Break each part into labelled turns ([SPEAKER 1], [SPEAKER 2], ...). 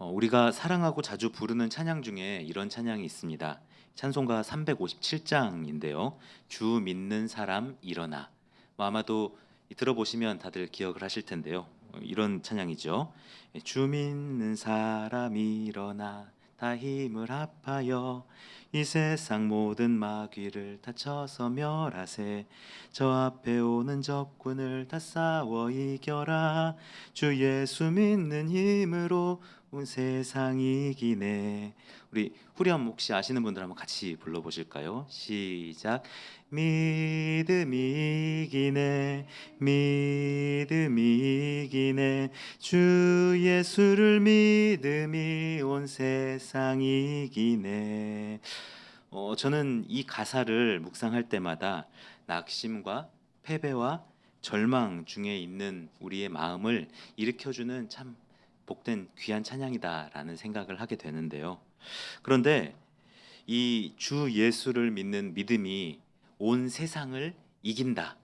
[SPEAKER 1] 어, 우리가 사랑하고 자주 부르는 찬양 중에 이런 찬양이 있습니다. 찬송가 357장인데요. 주 믿는 사람 일어나. 뭐 아마도 이 들어보시면 다들 기억을 하실 텐데요. 어, 이런 찬양이죠. 주 믿는 사람 일어나 다 힘을 합하여 이 세상 모든 마귀를 다쳐서 멸하세 저 앞에 오는 적군을 다 싸워 이겨라 주 예수 믿는 힘으로 온 세상 이 기네. 우리 후렴 혹시 아시는 분들 한번 같이 불러보실까요? 시작. 믿음이 이기네. 믿음이 이기네. 주 예수를 믿음이 온 세상 이 기네. 어, 저는 이 가사를 묵상할 때마다 낙심과 패배와 절망 중에 있는 우리의 마음을 일으켜주는 참 복된 귀한 찬양이다라는 생각을 하게 되는데요. 그런데 이 주 예수를 믿는 믿음이 온 세상을 이긴다.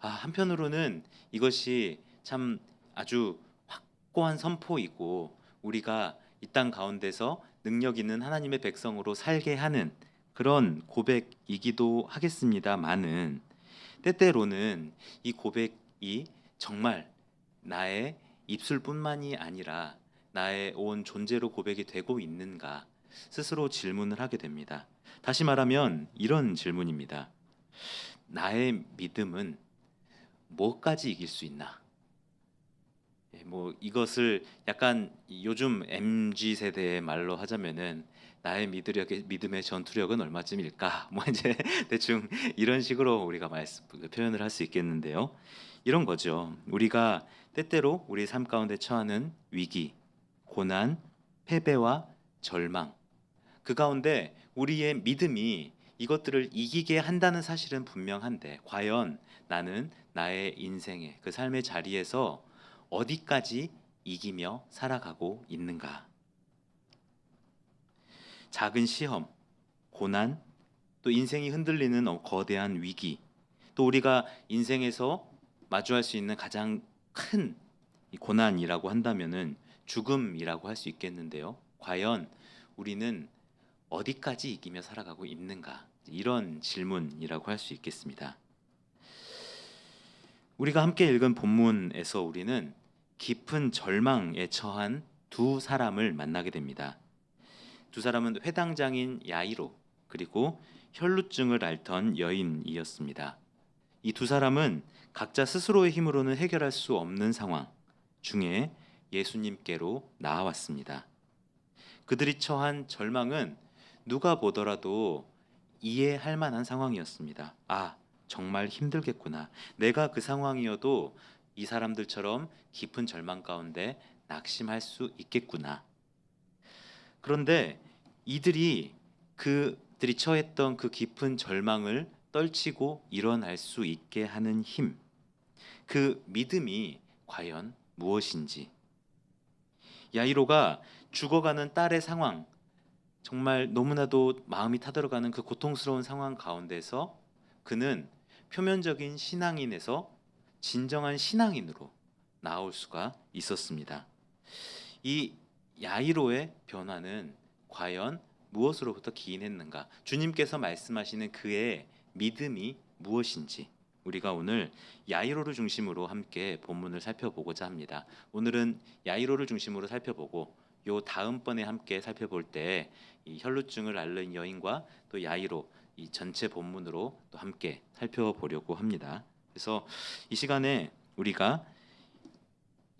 [SPEAKER 1] 아, 한편으로는 이것이 참 아주 확고한 선포이고 우리가 이 땅 가운데서 능력 있는 하나님의 백성으로 살게 하는 그런 고백이기도 하겠습니다만은 때때로는 이 고백이 정말 나의 입술뿐만이 아니라 나의 온 존재로 고백이 되고 있는가 스스로 질문을 하게 됩니다. 다시 말하면 이런 질문입니다. 나의 믿음은 뭐까지 이길 수 있나? 예, 뭐 이것을 약간 요즘 MZ 세대의 말로 하자면은 나의 믿으력의 믿음의 전투력은 얼마쯤일까? 뭐 이제 대충 이런 식으로 우리가 말씀 표현을 할 수 있겠는데요. 이런 거죠. 우리가 때때로 우리 삶 가운데 처하는 위기, 고난, 패배와 절망 그 가운데 우리의 믿음이 이것들을 이기게 한다는 사실은 분명한데 과연 나는 나의 인생의 그 삶의 자리에서 어디까지 이기며 살아가고 있는가? 작은 시험, 고난, 또 인생이 흔들리는 어- 거대한 위기, 또 우리가 인생에서 마주할 수 있는 가장 큰이 고난이라고 한다면은 죽음이라고 할 수 있겠는데요. 과연 우리는 어디까지 이기며 살아가고 있는가? 이런 질문이라고 할 수 있겠습니다. 우리가 함께 읽은 본문에서 우리는 깊은 절망에 처한 두 사람을 만나게 됩니다. 두 사람은 회당장인 야이로 그리고 혈루증을 앓던 여인이었습니다. 이 두 사람은 각자 스스로의 힘으로는 해결할 수 없는 상황 중에 예수님께로 나아왔습니다. 그들이 처한 절망은 누가 보더라도 이해할 만한 상황이었습니다. 아, 정말 힘들겠구나. 내가 그 상황이어도 이 사람들처럼 깊은 절망 가운데 낙심할 수 있겠구나. 그런데 이들이 그들이 처했던 그 깊은 절망을 떨치고 일어날 수 있게 하는 힘, 그 믿음이 과연 무엇인지. 야이로가 죽어가는 딸의 상황, 정말 너무나도 마음이 타들어가는 그 고통스러운 상황 가운데서 그는 표면적인 신앙인에서 진정한 신앙인으로 나올 수가 있었습니다. 이 야이로의 변화는 과연 무엇으로부터 기인했는가? 주님께서 말씀하시는 그의 믿음이 무엇인지 우리가 오늘 야이로를 중심으로 함께 본문을 살펴보고자 합니다. 오늘은 야이로를 중심으로 살펴보고 요 다음번에 함께 살펴볼 때 이 혈루증을 앓는 여인과 또 야이로 이 전체 본문으로 또 함께 살펴보려고 합니다. 그래서 이 시간에 우리가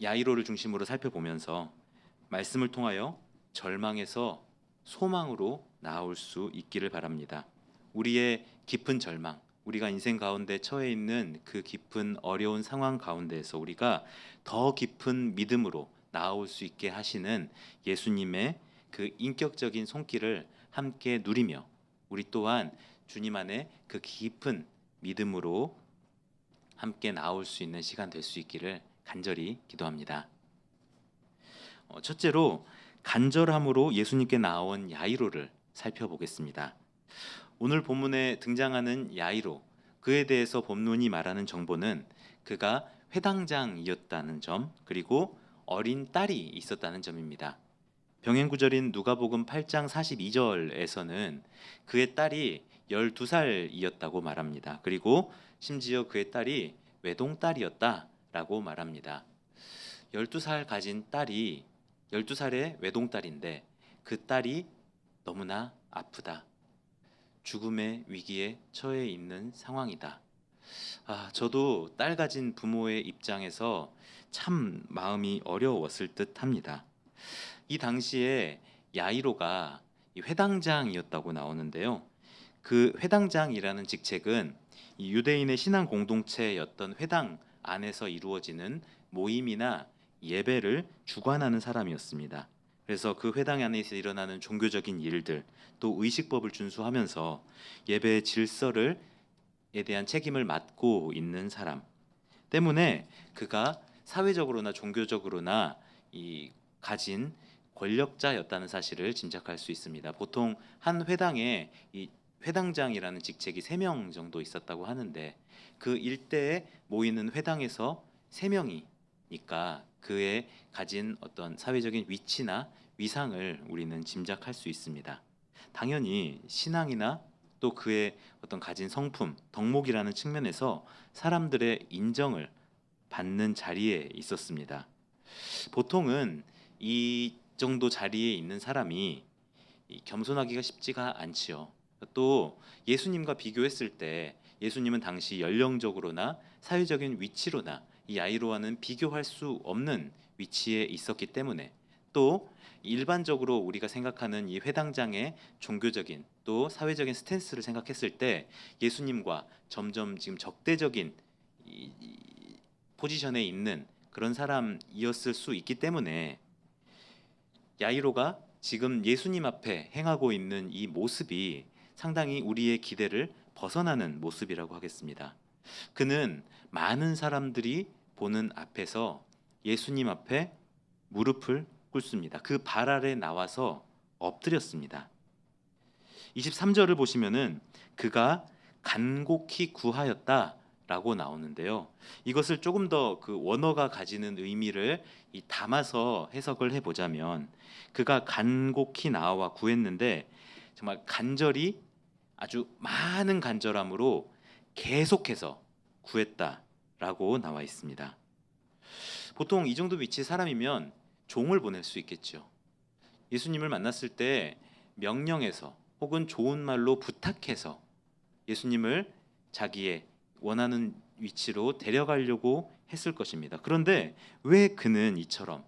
[SPEAKER 1] 야이로를 중심으로 살펴보면서 말씀을 통하여 절망에서 소망으로 나올 수 있기를 바랍니다. 우리의 깊은 절망, 우리가 인생 가운데 처해 있는 그 깊은 어려운 상황 가운데에서 우리가 더 깊은 믿음으로 나올 수 있게 하시는 예수님의 그 인격적인 손길을 함께 누리며 우리 또한 주님 안에 그 깊은 믿음으로 함께 나올 수 있는 시간 될 수 있기를 간절히 기도합니다. 어, 첫째로 간절함으로 예수님께 나온 야이로를 살펴보겠습니다. 오늘 본문에 등장하는 야이로 그에 대해서 본문이 말하는 정보는 그가 회당장이었다는 점 그리고 어린 딸이 있었다는 점입니다. 병행 구절인 누가복음 8장 42절에서는 그의 딸이 12살이었다고 말합니다. 그리고 심지어 그의 딸이 외동딸이었다라고 말합니다. 12살 가진 딸이 12살의 외동딸인데 그 딸이 너무나 아프다. 죽음의 위기에 처해 있는 상황이다. 아, 저도 딸 가진 부모의 입장에서 참 마음이 어려웠을 듯 합니다. 이 당시에 야이로가 이 회당장이었다고 나오는데요. 그 회당장이라는 직책은 이 유대인의 신앙 공동체였던 회당 안에서 이루어지는 모임이나 예배를 주관하는 사람이었습니다. 그래서 그 회당 안에서 일어나는 종교적인 일들 또 의식법을 준수하면서 예배의 질서를 에 대한 책임을 맡고 있는 사람 때문에 그가 사회적으로나 종교적으로나 이 가진 권력자였다는 사실을 짐작할 수 있습니다. 보통 한 회당에 이 회당장이라는 직책이 세 명 정도 있었다고 하는데 그 일대에 모이는 회당에서 세 명이니까 그의 가진 어떤 사회적인 위치나 위상을 우리는 짐작할 수 있습니다. 당연히 신앙이나 또 그의 어떤 가진 성품, 덕목이라는 측면에서 사람들의 인정을 받는 자리에 있었습니다. 보통은 이 정도 자리에 있는 사람이 이 겸손하기가 쉽지가 않지요. 또 예수님과 비교했을 때 예수님은 당시 연령적으로나 사회적인 위치로나 이 아이로와는 비교할 수 없는 위치에 있었기 때문에 또 일반적으로 우리가 생각하는 이 회당장의 종교적인 또 사회적인 스탠스를 생각했을 때 예수님과 점점 지금 적대적인 이, 이 포지션에 있는 그런 사람이었을 수 있기 때문에 야이로가 지금 예수님 앞에 행하고 있는 이 모습이 상당히 우리의 기대를 벗어나는 모습이라고 하겠습니다. 그는 많은 사람들이 보는 앞에서 예수님 앞에 무릎을 꿇습니다. 그 발 아래 나와서 엎드렸습니다. 23절을 보시면은 그가 간곡히 구하였다라고 나오는데요. 이것을 조금 더 그 원어가 가지는 의미를 이 담아서 해석을 해 보자면 그가 간곡히 나와 구했는데 정말 간절히 아주 많은 간절함으로 계속해서 구했다 라고 나와 있습니다. 보통 이 정도 위치의 사람이면 종을 보낼 수 있겠죠. 예수님을 만났을 때 명령해서 혹은 좋은 말로 부탁해서 예수님을 자기의 원하는 위치로 데려가려고 했을 것입니다. 그런데 왜 그는 이처럼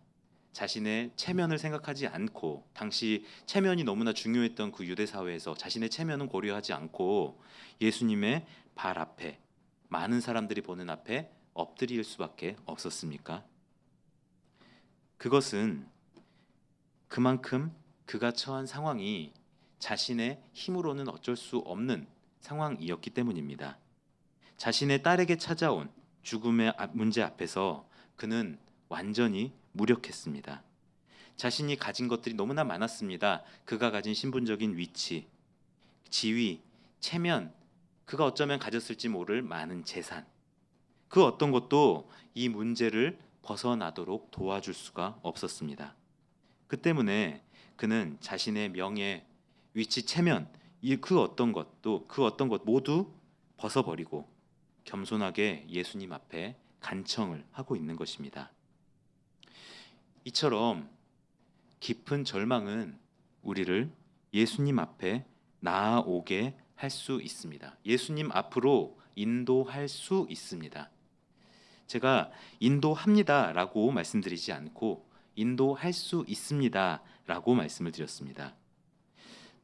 [SPEAKER 1] 자신의 체면을 생각하지 않고 당시 체면이 너무나 중요했던 그 유대 사회에서 자신의 체면은 고려하지 않고 예수님의 발 앞에 많은 사람들이 보는 앞에 엎드릴 수밖에 없었습니까? 그것은 그만큼 그가 처한 상황이 자신의 힘으로는 어쩔 수 없는 상황이었기 때문입니다. 자신의 딸에게 찾아온 죽음의 문제 앞에서 그는 완전히 무력했습니다. 자신이 가진 것들이 너무나 많았습니다. 그가 가진 신분적인 위치, 지위, 체면, 그가 어쩌면 가졌을지 모를 많은 재산. 그 어떤 것도 이 문제를 벗어나도록 도와줄 수가 없었습니다. 그 때문에 그는 자신의 명예, 위치, 체면, 그 어떤 것도 그 어떤 것 모두 벗어버리고 겸손하게 예수님 앞에 간청을 하고 있는 것입니다. 이처럼 깊은 절망은 우리를 예수님 앞에 나아오게 할 수 있습니다. 예수님 앞으로 인도할 수 있습니다. 제가 인도합니다라고 말씀드리지 않고 인도할 수 있습니다라고 말씀을 드렸습니다.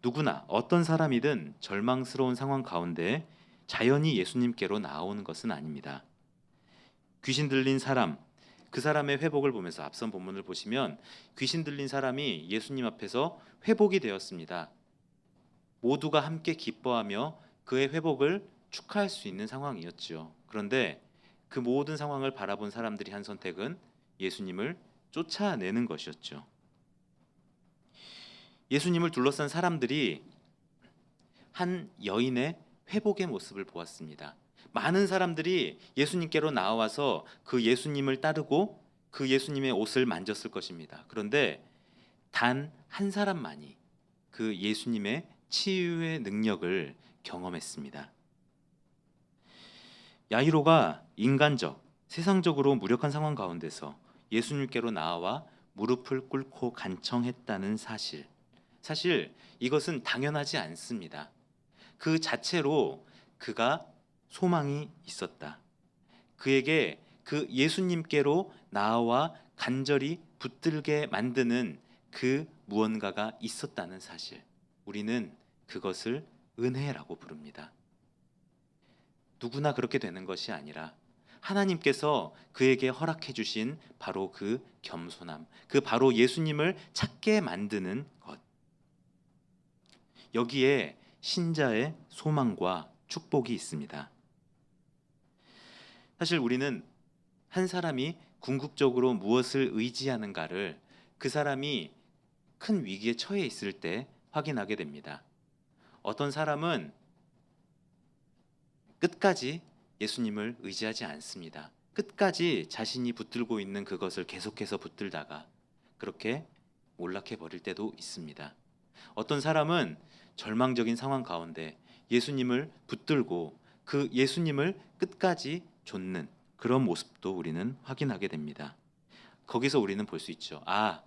[SPEAKER 1] 누구나 어떤 사람이든 절망스러운 상황 가운데 자연히 예수님께로 나오는 것은 아닙니다. 귀신 들린 사람, 그 사람의 회복을 보면서 앞선 본문을 보시면 귀신 들린 사람이 예수님 앞에서 회복이 되었습니다. 모두가 함께 기뻐하며 그의 회복을 축하할 수 있는 상황이었죠. 그런데 그 모든 상황을 바라본 사람들이 한 선택은 예수님을 쫓아내는 것이었죠. 예수님을 둘러싼 사람들이 한 여인의 회복의 모습을 보았습니다. 많은 사람들이 예수님께로 나와서 그 예수님을 따르고 그 예수님의 옷을 만졌을 것입니다. 그런데 단 한 사람만이 그 예수님의 치유의 능력을 경험했습니다. 야이로가 인간적, 세상적으로 무력한 상황 가운데서 예수님께로 나와 무릎을 꿇고 간청했다는 사실. 사실 이것은 당연하지 않습니다. 그 자체로 그가 소망이 있었다. 그에게 그 예수님께로 나와 간절히 붙들게 만드는 그 무언가가 있었다는 사실. 우리는 그것을 은혜라고 부릅니다. 누구나 그렇게 되는 것이 아니라 하나님께서 그에게 허락해 주신 바로 그 겸손함, 그 바로 예수님을 찾게 만드는 것. 여기에 신자의 소망과 축복이 있습니다. 사실 우리는 한 사람이 궁극적으로 무엇을 의지하는가를 그 사람이 큰 위기에 처해 있을 때 확인하게 됩니다. 어떤 사람은 끝까지 예수님을 의지하지 않습니다. 끝까지 자신이 붙들고 있는 그것을 계속해서 붙들다가 그렇게 몰락해 버릴 때도 있습니다. 어떤 사람은 절망적인 상황 가운데 예수님을 붙들고 그 예수님을 끝까지 좇는 그런 모습도 우리는 확인하게 됩니다. 거기서 우리는 볼 수 있죠. 아,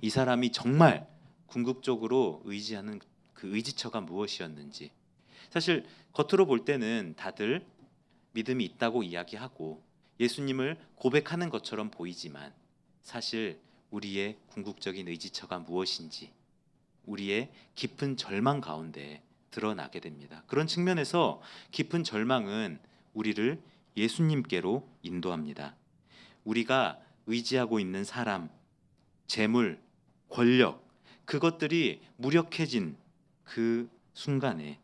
[SPEAKER 1] 이 사람이 정말 궁극적으로 의지하는 그 의지처가 무엇이었는지. 사실 겉으로 볼 때는 다들 믿음이 있다고 이야기하고 예수님을 고백하는 것처럼 보이지만 사실 우리의 궁극적인 의지처가 무엇인지 우리의 깊은 절망 가운데 드러나게 됩니다. 그런 측면에서 깊은 절망은 우리를 예수님께로 인도합니다. 우리가 의지하고 있는 사람, 재물, 권력, 그것들이 무력해진 그 순간에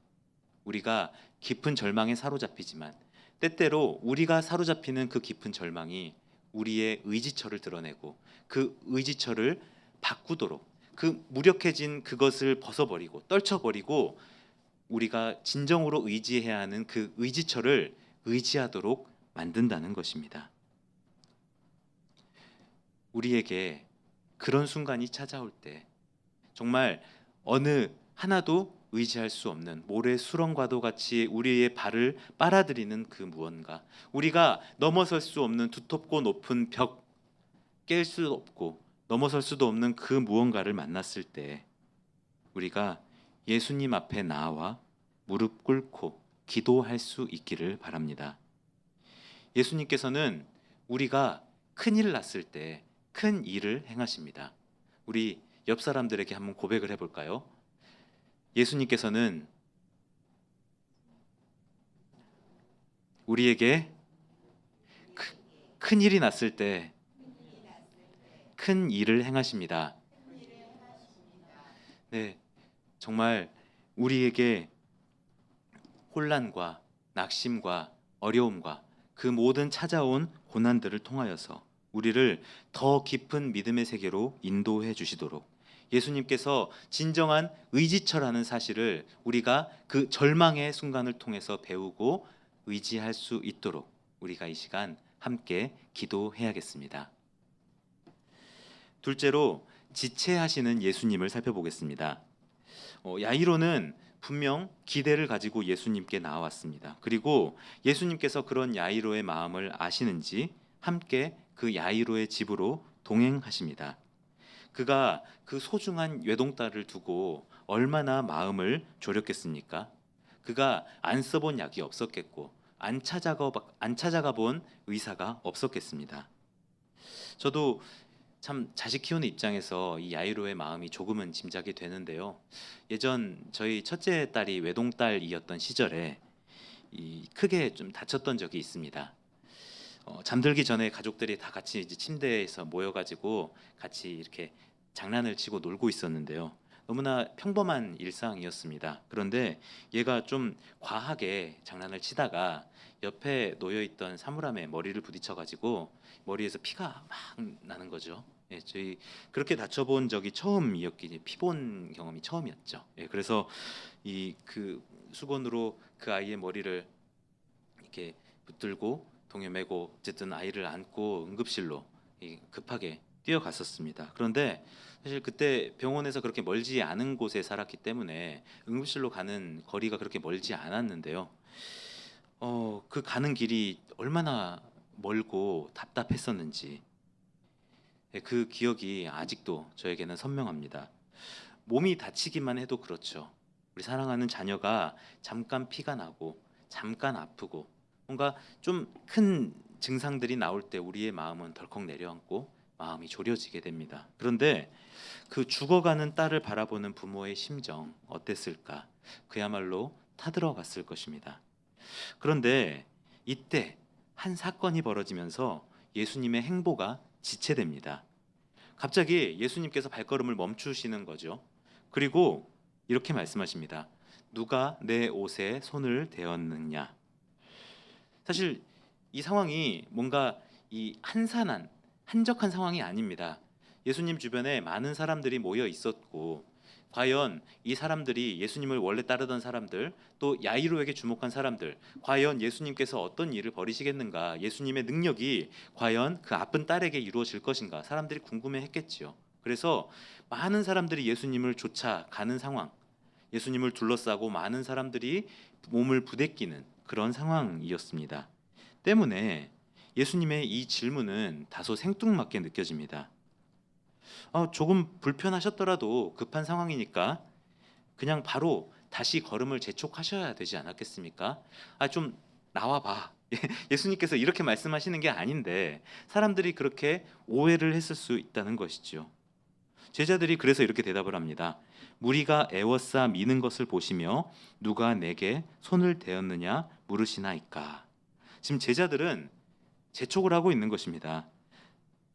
[SPEAKER 1] 우리가 깊은 절망에 사로잡히지만 때때로 우리가 사로잡히는 그 깊은 절망이 우리의 의지처를 드러내고 그 의지처를 바꾸도록 그 무력해진 그것을 벗어버리고 떨쳐버리고 우리가 진정으로 의지해야 하는 그 의지처를 의지하도록 만든다는 것입니다. 우리에게 그런 순간이 찾아올 때 정말 어느 하나도 의지할 수 없는 모래 수렁과도 같이 우리의 발을 빨아들이는 그 무언가 우리가 넘어설 수 없는 두텁고 높은 벽 깰 수 없고 넘어설 수도 없는 그 무언가를 만났을 때 우리가 예수님 앞에 나와 무릎 꿇고 기도할 수 있기를 바랍니다. 예수님께서는 우리가 큰일 났을 때 큰 일을 행하십니다. 우리 옆 사람들에게 한번 고백을 해볼까요? 예수님께서는 우리에게 큰 일이 났을 때 큰 일을 행하십니다. 네, 정말 우리에게 혼란과 낙심과 어려움과 그 모든 찾아온 고난들을 통하여서 우리를 더 깊은 믿음의 세계로 인도해 주시도록 예수님께서 진정한 의지처라는 사실을 우리가 그 절망의 순간을 통해서 배우고 의지할 수 있도록 우리가 이 시간 함께 기도해야겠습니다. 둘째로 지체하시는 예수님을 살펴보겠습니다. 어, 야이로는 분명 기대를 가지고 예수님께 나왔습니다. 그리고 예수님께서 그런 야이로의 마음을 아시는지 함께 그 야이로의 집으로 동행하십니다. 그가 그 소중한 외동딸을 두고 얼마나 마음을 졸였겠습니까? 그가 안 써본 약이 없었겠고 안 찾아가 안 찾아가 본 의사가 없었겠습니다. 저도 참 자식 키우는 입장에서 이 야이로의 마음이 조금은 짐작이 되는데요. 예전 저희 첫째 딸이 외동딸이었던 시절에 이 크게 좀 다쳤던 적이 있습니다. 어, 잠들기 전에 가족들이 다 같이 이제 침대에서 모여가지고 같이 이렇게 장난을 치고 놀고 있었는데요. 너무나 평범한 일상이었습니다. 그런데 얘가 좀 과하게 장난을 치다가 옆에 놓여 있던 사물함에 머리를 부딪혀 가지고 머리에서 피가 막 나는 거죠. 예, 저희 그렇게 다쳐본 적이 처음이었기 피본 경험이 처음이었죠. 예, 그래서 이 그 수건으로 그 아이의 머리를 이렇게 붙들고 동에 메고 어쨌든 아이를 안고 응급실로 급하게 뛰어갔었습니다. 그런데 사실 그때 병원에서 그렇게 멀지 않은 곳에 살았기 때문에 응급실로 가는 거리가 그렇게 멀지 않았는데요. 어, 그 가는 길이 얼마나 멀고 답답했었는지 예, 그 기억이 아직도 저에게는 선명합니다. 몸이 다치기만 해도 그렇죠. 우리 사랑하는 자녀가 잠깐 피가 나고 잠깐 아프고 뭔가 좀 큰 증상들이 나올 때 우리의 마음은 덜컥 내려앉고 마음이 졸여지게 됩니다. 그런데 그 죽어가는 딸을 바라보는 부모의 심정 어땠을까? 그야말로 타들어갔을 것입니다. 그런데 이때 한 사건이 벌어지면서 예수님의 행보가 지체됩니다. 갑자기 예수님께서 발걸음을 멈추시는 거죠. 그리고 이렇게 말씀하십니다. 누가 내 옷에 손을 대었느냐? 사실 이 상황이 뭔가 이 한산한 한적한 상황이 아닙니다. 예수님 주변에 많은 사람들이 모여 있었고 과연 이 사람들이 예수님을 원래 따르던 사람들 또 야이로에게 주목한 사람들 과연 예수님께서 어떤 일을 벌이시겠는가 예수님의 능력이 과연 그 아픈 딸에게 이루어질 것인가 사람들이 궁금해했겠지요. 그래서 많은 사람들이 예수님을 쫓아가는 상황 예수님을 둘러싸고 많은 사람들이 몸을 부대끼는 그런 상황이었습니다. 때문에 예수님의 이 질문은 다소 생뚱맞게 느껴집니다. 어, 조금 불편하셨더라도 급한 상황이니까 그냥 바로 다시 걸음을 재촉하셔야 되지 않았겠습니까? 아, 좀 나와 봐. 예수님께서 이렇게 말씀하시는 게 아닌데 사람들이 그렇게 오해를 했을 수 있다는 것이죠. 제자들이 그래서 이렇게 대답을 합니다. 무리가 애워싸 미는 것을 보시며 누가 내게 손을 대었느냐 물으시나이까. 지금 제자들은 재촉을 하고 있는 것입니다.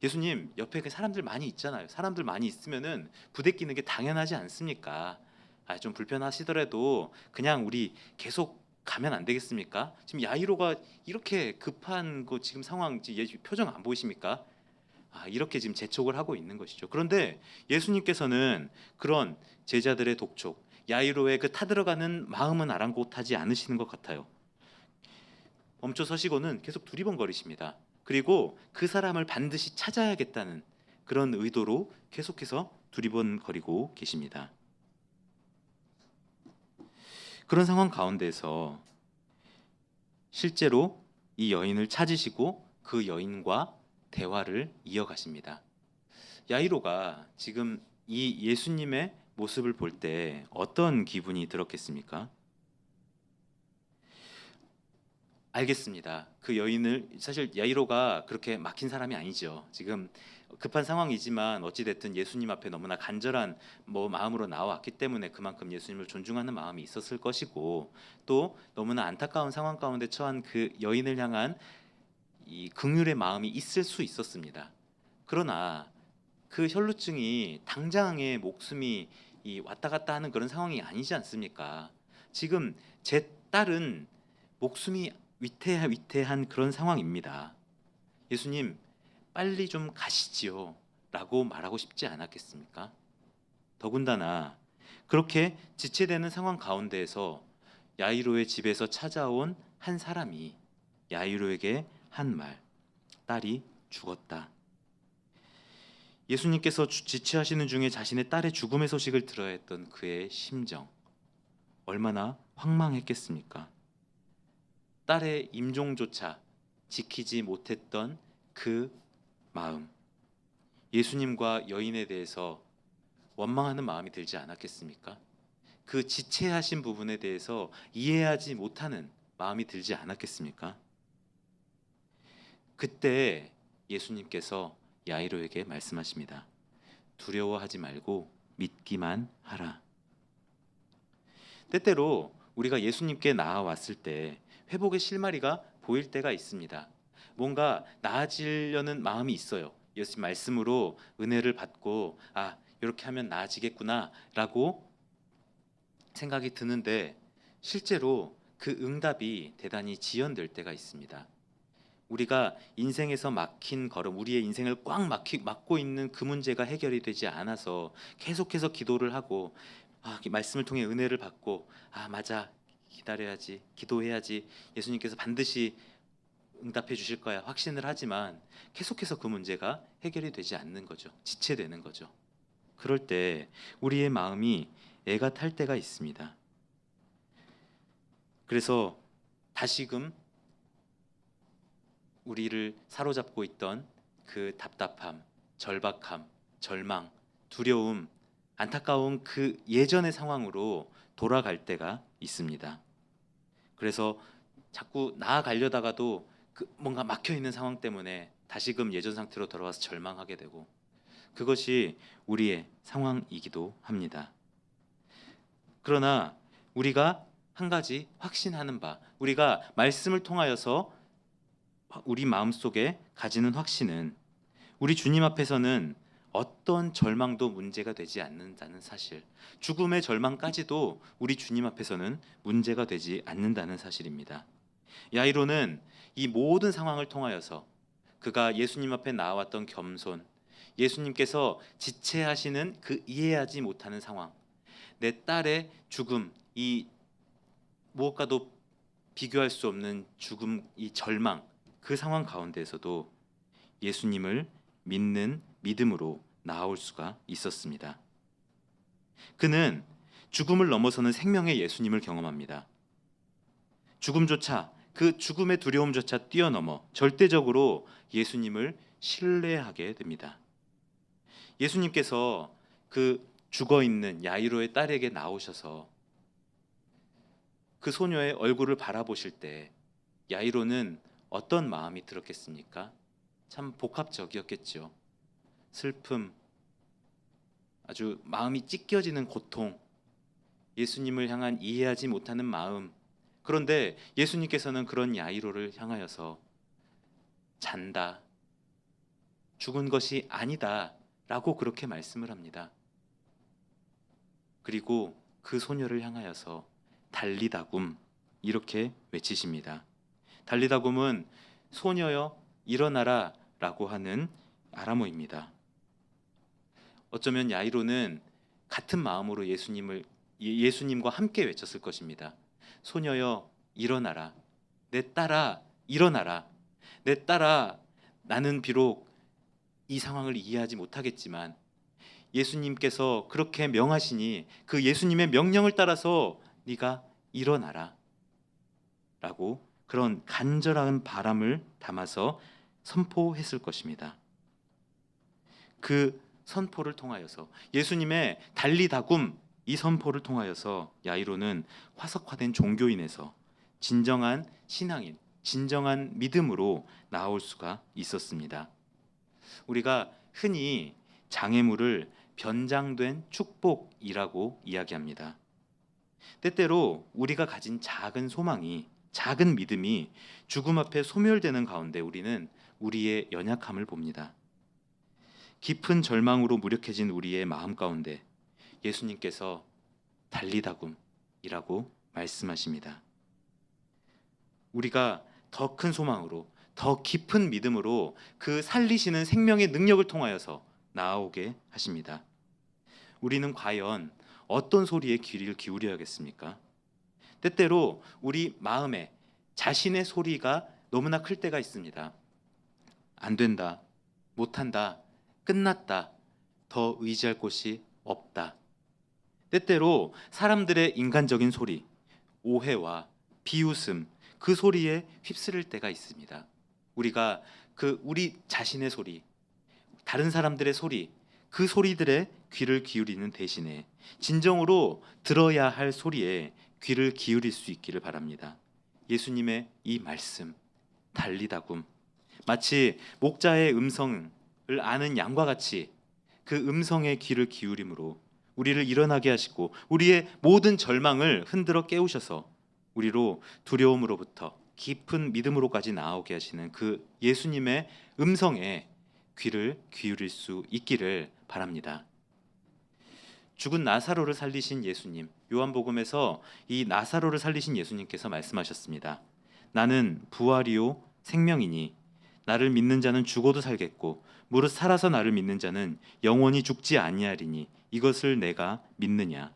[SPEAKER 1] 예수님 옆에 그 사람들 많이 있잖아요. 사람들 많이 있으면은 부대끼는 게 당연하지 않습니까? 아, 좀 불편하시더라도 그냥 우리 계속 가면 안 되겠습니까? 지금 야이로가 이렇게 급한 거 지금 상황 표정 안 보이십니까? 아, 이렇게 지금 재촉을 하고 있는 것이죠. 그런데 예수님께서는 그런 제자들의 독촉, 야이로의 그 타들어가는 마음은 아랑곳하지 않으시는 것 같아요. 멈춰 서시고는 계속 두리번거리십니다. 그리고 그 사람을 반드시 찾아야겠다는 그런 의도로 계속해서 두리번거리고 계십니다. 그런 상황 가운데서 실제로 이 여인을 찾으시고 그 여인과 대화를 이어가십니다. 야이로가 지금 이 예수님의 모습을 볼 때 어떤 기분이 들었겠습니까? 알겠습니다. 그 여인을 사실 야이로가 그렇게 막힌 사람이 아니죠. 지금 급한 상황이지만 어찌 됐든 예수님 앞에 너무나 간절한 뭐 마음으로 나왔기 때문에 그만큼 예수님을 존중하는 마음이 있었을 것이고 또 너무나 안타까운 상황 가운데 처한 그 여인을 향한 이 긍휼의 마음이 있을 수 있었습니다. 그러나 그 혈루증이 당장의 목숨이 이 왔다 갔다 하는 그런 상황이 아니지 않습니까? 지금 제 딸은 목숨이 위태 위태한 그런 상황입니다. 예수님 빨리 좀 가시지요 라고 말하고 싶지 않았겠습니까? 더군다나 그렇게 지체되는 상황 가운데에서 야이로의 집에서 찾아온 한 사람이 야이로에게 한 말, 딸이 죽었다. 예수님께서 지체하시는 중에 자신의 딸의 죽음의 소식을 들어야 했던 그의 심정 얼마나 황망했겠습니까? 딸의 임종조차 지키지 못했던 그 마음 예수님과 여인에 대해서 원망하는 마음이 들지 않았겠습니까? 그 지체하신 부분에 대해서 이해하지 못하는 마음이 들지 않았겠습니까? 그때 예수님께서 야이로에게 말씀하십니다. 두려워하지 말고 믿기만 하라. 때때로 우리가 예수님께 나아왔을 때 회복의 실마리가 보일 때가 있습니다. 뭔가 나아지려는 마음이 있어요. 예수님 말씀으로 은혜를 받고 아 이렇게 하면 나아지겠구나라고 생각이 드는데 실제로 그 응답이 대단히 지연될 때가 있습니다. 우리가 인생에서 막힌 걸음, 우리의 인생을 꽉 막히, 막고 있는 그 문제가 해결이 되지 않아서 계속해서 기도를 하고 아, 말씀을 통해 은혜를 받고 아 맞아 기다려야지 기도해야지 예수님께서 반드시 응답해 주실 거야 확신을 하지만 계속해서 그 문제가 해결이 되지 않는 거죠. 지체되는 거죠. 그럴 때 우리의 마음이 애가 탈 때가 있습니다. 그래서 다시금 우리를 사로잡고 있던 그 답답함, 절박함, 절망, 두려움, 안타까운 그 예전의 상황으로 돌아갈 때가 있습니다. 그래서 자꾸 나아가려다가도 그 뭔가 막혀 있는 상황 때문에 다시금 예전 상태로 돌아와서 절망하게 되고 그것이 우리의 상황이기도 합니다. 그러나 우리가 한 가지 확신하는 바, 우리가 말씀을 통하여서 우리 마음속에 가지는 확신은 우리 주님 앞에서는 어떤 절망도 문제가 되지 않는다는 사실, 죽음의 절망까지도 우리 주님 앞에서는 문제가 되지 않는다는 사실입니다. 야이로는 이 모든 상황을 통하여서 그가 예수님 앞에 나왔던 겸손, 예수님께서 지체하시는 그 이해하지 못하는 상황, 내 딸의 죽음, 이 무엇과도 비교할 수 없는 죽음, 이 절망, 그 상황 가운데에서도 예수님을 믿는 믿음으로 나아올 수가 있었습니다. 그는 죽음을 넘어서는 생명의 예수님을 경험합니다. 죽음조차 그 죽음의 두려움조차 뛰어넘어 절대적으로 예수님을 신뢰하게 됩니다. 예수님께서 그 죽어 있는 야이로의 딸에게 나오셔서 그 소녀의 얼굴을 바라보실 때 야이로는 어떤 마음이 들었겠습니까? 참 복합적이었겠죠. 슬픔, 아주 마음이 찢겨지는 고통, 예수님을 향한 이해하지 못하는 마음. 그런데 예수님께서는 그런 야이로를 향하여서 잔다. 죽은 것이 아니다 라고 그렇게 말씀을 합니다. 그리고 그 소녀를 향하여서 달리다굼 이렇게 외치십니다. 달리다굼은 소녀여 일어나라라고 하는 아람어입니다. 어쩌면 야이로는 같은 마음으로 예수님을 예- 예수님과 함께 외쳤을 것입니다. 소녀여 일어나라. 내 딸아 일어나라. 내 딸아 나는 비록 이 상황을 이해하지 못하겠지만 예수님께서 그렇게 명하시니 그 예수님의 명령을 따라서 네가 일어나라. 라고 그런 간절한 바람을 담아서 선포했을 것입니다. 그 선포를 통하여서 예수님의 달리다굼 이 선포를 통하여서 야이로는 화석화된 종교인에서 진정한 신앙인, 진정한 믿음으로 나올 수가 있었습니다. 우리가 흔히 장애물을 변장된 축복이라고 이야기합니다. 때때로 우리가 가진 작은 소망이 작은 믿음이 죽음 앞에 소멸되는 가운데 우리는 우리의 연약함을 봅니다. 깊은 절망으로 무력해진 우리의 마음 가운데 예수님께서 달리다굼이라고 말씀하십니다. 우리가 더 큰 소망으로 더 깊은 믿음으로 그 살리시는 생명의 능력을 통하여서 나아오게 하십니다. 우리는 과연 어떤 소리에 귀를 기울여야겠습니까? 때때로 우리 마음에 자신의 소리가 너무나 클 때가 있습니다. 안 된다, 못한다, 끝났다, 더 의지할 곳이 없다. 때때로 사람들의 인간적인 소리, 오해와 비웃음, 그 소리에 휩쓸릴 때가 있습니다. 우리가 그 우리 자신의 소리, 다른 사람들의 소리, 그 소리들의 귀를 기울이는 대신에 진정으로 들어야 할 소리에 귀를 기울일 수 있기를 바랍니다. 예수님의 이 말씀 달리다굼 마치 목자의 음성을 아는 양과 같이 그 음성의 귀를 기울임으로 우리를 일어나게 하시고 우리의 모든 절망을 흔들어 깨우셔서 우리로 두려움으로부터 깊은 믿음으로까지 나오게 하시는 그 예수님의 음성에 귀를 기울일 수 있기를 바랍니다. 죽은 나사로를 살리신 예수님, 요한복음에서 이 나사로를 살리신 예수님께서 말씀하셨습니다. 나는 부활이요 생명이니 나를 믿는 자는 죽어도 살겠고 무릇 살아서 나를 믿는 자는 영원히 죽지 아니하리니 이것을 내가 믿느냐.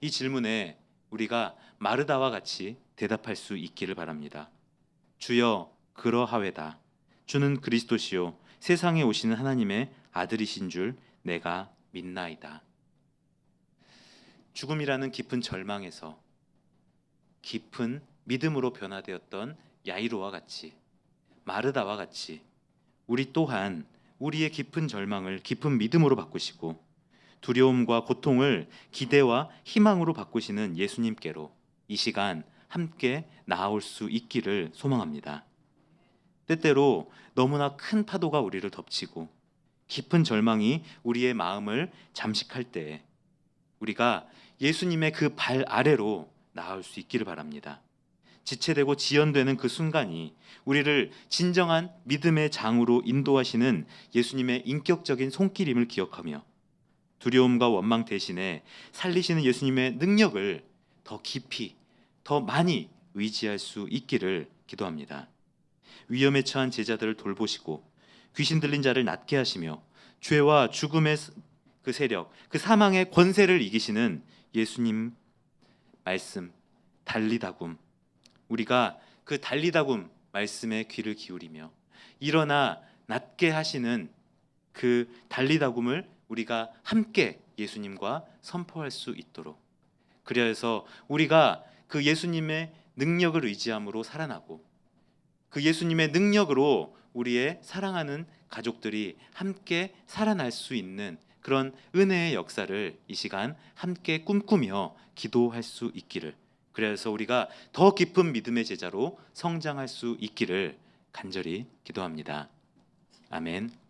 [SPEAKER 1] 이 질문에 우리가 마르다와 같이 대답할 수 있기를 바랍니다. 주여 그러하외다. 주는 그리스도시요 세상에 오시는 하나님의 아들이신 줄 내가 믿나이다. 죽음이라는 깊은 절망에서 깊은 믿음으로 변화되었던 야이로와 같이 마르다와 같이 우리 또한 우리의 깊은 절망을 깊은 믿음으로 바꾸시고 두려움과 고통을 기대와 희망으로 바꾸시는 예수님께로 이 시간 함께 나아올 수 있기를 소망합니다. 때때로 너무나 큰 파도가 우리를 덮치고 깊은 절망이 우리의 마음을 잠식할 때에 우리가 예수님의 그 발 아래로 나아올 수 있기를 바랍니다. 지체되고 지연되는 그 순간이 우리를 진정한 믿음의 장으로 인도하시는 예수님의 인격적인 손길임을 기억하며 두려움과 원망 대신에 살리시는 예수님의 능력을 더 깊이, 더 많이 의지할 수 있기를 기도합니다. 위험에 처한 제자들을 돌보시고 귀신 들린 자를 낫게 하시며 죄와 죽음의 그 세력, 그 사망의 권세를 이기시는 예수님 말씀 달리다굼. 우리가 그 달리다굼 말씀에 귀를 기울이며 일어나 낫게 하시는 그 달리다굼을 우리가 함께 예수님과 선포할 수 있도록. 그래서 우리가 그 예수님의 능력을 의지함으로 살아나고 그 예수님의 능력으로 우리의 사랑하는 가족들이 함께 살아날 수 있는 그런 은혜의 역사를 이 시간 함께 꿈꾸며 기도할 수 있기를 그래서 우리가 더 깊은 믿음의 제자로 성장할 수 있기를 간절히 기도합니다. 아멘.